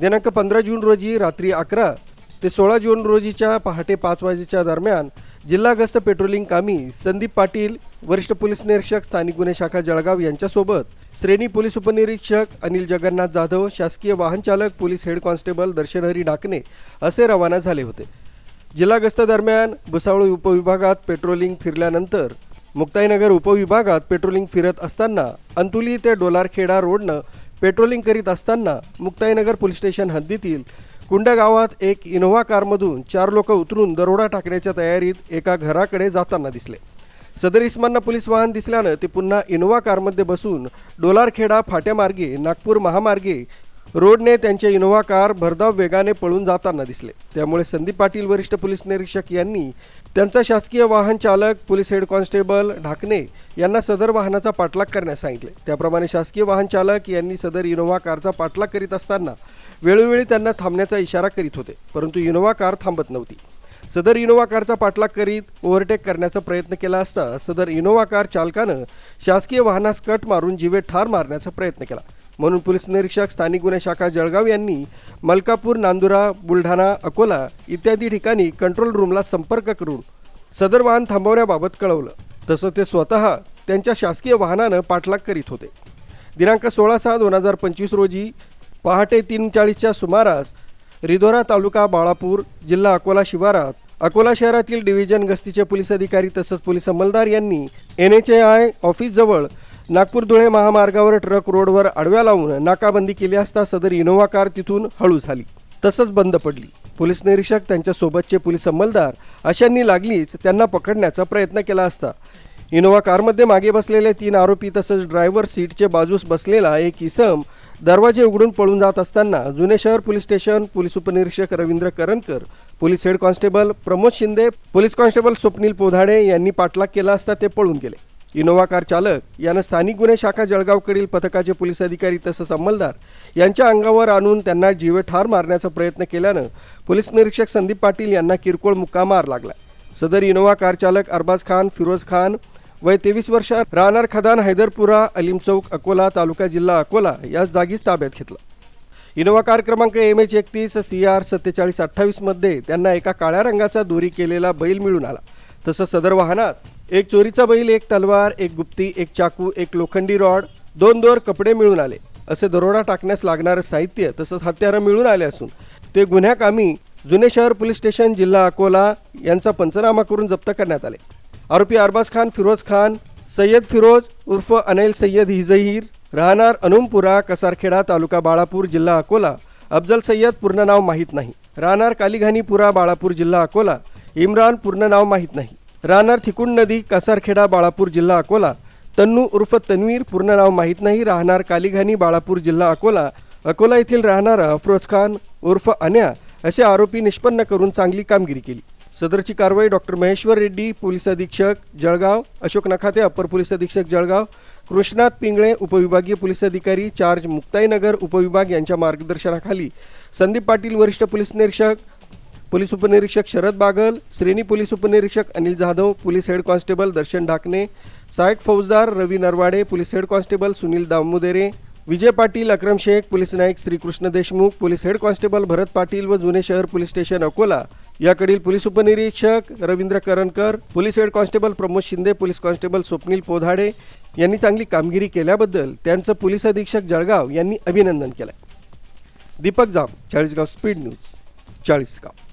दिनांक पंधरा जून रोजी रात्री अकरा ते सोळा जून रोजीच्या पहाटे पाच वाजेच्या दरम्यान जिल्हा गस्त पेट्रोलिंग कामी संदीप पाटील वरिष्ठ पोलीस निरीक्षक स्थानिक गुन्हे शाखा जळगाव यांच्यासोबत श्रेणी पोलीस उपनिरीक्षक अनिल जगन्नाथ जाधव शासकीय वाहन चालक police head constable Darshanhari Dakne असे रवाना झाले होते. जिल्हा गस्त दरम्यान भुसावळ उपविभागात पेट्रोलिंग फिरल्यानंतर मुक्ताईनगर उपविभागात पेट्रोलिंग फिरत असताना अंतुली ते डोलारखेडा रोडनं पेट्रोलिंग करीत असताना मुक्ताईनगर पोलीस स्टेशन हद्दीतील कुंडा गावात एक इनोव्हा कारमधून चार लोक उतरून दरोडा टाकण्याच्या तयारीत एका घराकडे जाताना दिसले. सदर इस्मांना पोलीस वाहन दिसल्यानं ते पुन्हा इनोव्हा कारमध्ये बसून डोलारखेडा फाट्यामार्गे नागपूर महामार्गे रोडने त्यांचे इनोव्हा कार भरधाव वेगाने पळून जाताना दिसले. त्यामुळे संदीप पाटील वरिष्ठ पोलीस निरीक्षक यांनी त्यांचा शासकीय वाहन चालक पोलीस हेड कॉन्स्टेबल ढाकणे यांना सदर वाहनाचा पाठलाग करण्यास सांगितले. त्याप्रमाणे शासकीय वाहन चालक यांनी सदर इनोव्हा कारचा पाठलाग करीत असताना वेळोवेळी त्यांना थांबण्याचा इशारा करीत होते परंतु इनोव्हा कार थांबत नव्हती. सदर इनोव्हा कारचा पाठलाग करीत ओव्हरटेक करण्याचा प्रयत्न केला असता सदर इनोव्हा कार चालकानं शासकीय वाहनास कट मारून जीवे ठार मारण्याचा प्रयत्न केला. म्हणून पोलीस निरीक्षक स्थानिक गुन्हे शाखा जळगाव यांनी मलकापूर नांदुरा बुलढाणा अकोला इत्यादी ठिकाणी कंट्रोल रूमला संपर्क करून सदर वाहन थांबवण्याबाबत कळवलं. तसं ते स्वतः त्यांच्या शासकीय वाहनानं पाठलाग करीत होते. दिनांक सोळा सहा दोन हजार पंचवीस रोजी पहाटे तीन चाळीसच्या सुमारास रिधोरा तालुका बाळापूर जिल्हा अकोला शिवारात अकोला शहरातील डिव्हिजन गस्तीचे पोलीस अधिकारी तसंच पोलीस अंमलदार यांनी एन एच ए आय ऑफिसजवळ नागपूर धुळे महामार्गावर ट्रक रोडवर आडव्या लावून नाकाबंदी केली असता सदर इनोव्हा कार तिथून हळू झाली तसंच बंद पडली. पोलीस निरीक्षक त्यांच्यासोबतचे पोलीस अंमलदार अशांनी लागलीच त्यांना पकडण्याचा प्रयत्न केला असता. इनोव्हा कारमध्ये मागे बसलेले तीन आरोपी तसंच ड्रायव्हर सीटचे बाजूस बसलेला एक इसम दरवाजे उघडून पळून जात असताना जुने शहर पोलीस स्टेशन पोलीस उपनिरीक्षक Ravindra Karankar police head constable Pramod Shinde police constable Swapnil Podhade यांनी पाठलाग केला असता ते पळून गेले. इनोव्हा कार चालक यानं स्थानिक गुन्हे शाखा जळगावकडील पथकाचे पोलीस अधिकारी तसंच अंमलदार यांच्या अंगावर आणून त्यांना जीवे ठार मारण्याचा प्रयत्न केल्यानं पोलीस निरीक्षक संदीप पाटील यांना किरकोळ मुक्का मार लागला. सदर इनोव्हा कार चालक अरबाज खान फिरोज खान वय तेवीस वर्ष राहणार खदान हैदरपुरा अलीम चौक अकोला तालुका जिल्हा अकोला या जागीच ताब्यात घेतला. इनोव्हा कार क्रमांक एम एच एकतीस सी आर सत्तेचाळीस अठ्ठावीसमध्ये त्यांना एका काळ्या रंगाचा दोरी केलेला बैल मिळून आला. तसं सदर वाहनात एक चोरीचा बैल एक तलवार एक गुप्ती एक चाकू एक लोखंडी रॉड दोन दोर कपडे मिळून आले. असे दरोडा टाकण्यास लागणारं साहित्य तसंच हत्यारं मिळून आले असून ते गुन्ह्याकामी जुने शहर पोलीस स्टेशन जिल्हा अकोला यांचा पंचनामा करून जप्त करण्यात आले. आरोपी अरबाज खान फिरोज खान सय्यद फिरोज उर्फ अनिल सय्यद हिजहीर राहणार अनुमपुरा कसारखेडा तालुका बाळापूर जिल्हा अकोला अफजल सय्यद पूर्ण नाव माहीत नाही. राहणार कालिघानीपुरा बाळापूर जिल्हा अकोला इम्रान पूर्ण नाव माहीत नाही. राहणार थिकुण नदी कासारखेडा बाळापूर जिल्हा अकोला तन्नू उर्फ तन्वीर पूर्ण नाव माहीत नाही राहणार कालिघानी बाळापूर जिल्हा अकोला अकोला येथील राहणारा अफरोज खान उर्फ अन्या असे आरोपी निष्पन्न करून चांगली कामगिरी केली. सदरची कारवाई डॉक्टर महेश्वर रेड्डी पोलीस अधीक्षक जळगाव अशोक नखाते अप्पर पोलीस अधीक्षक जळगाव कृष्णात पिंगळे उपविभागीय पोलीस अधिकारी चार्ज मुक्ताईनगर उपविभाग यांच्या मार्गदर्शनाखाली संदीप पाटील वरिष्ठ पोलीस निरीक्षक पोलीस उपनिरीक्षक शरद बागल श्रेणी पोलीस उपनिरीक्षक Anil Jadhav police head constable Darshan Dhakne सहायक फौजदार Ravi Narwade police head constable Sunil Damodere Vijay Patil Akram Shaikh police Naik Shrikrishna Deshmukh police head constable Bharat Patil व जुने शहर पोलीस स्टेशन अकोला. याकडील पोलीस उपनिरीक्षक Ravindra Karankar police head constable Pramod Shinde police constable Swapnil Podhade यांनी चांगली कामगिरी केल्याबद्दल त्यांचं पोलीस अधीक्षक जळगाव यांनी अभिनंदन केलं दीपक जाम चाळीसगाव स्पीड न्यूज चाळीसगाव.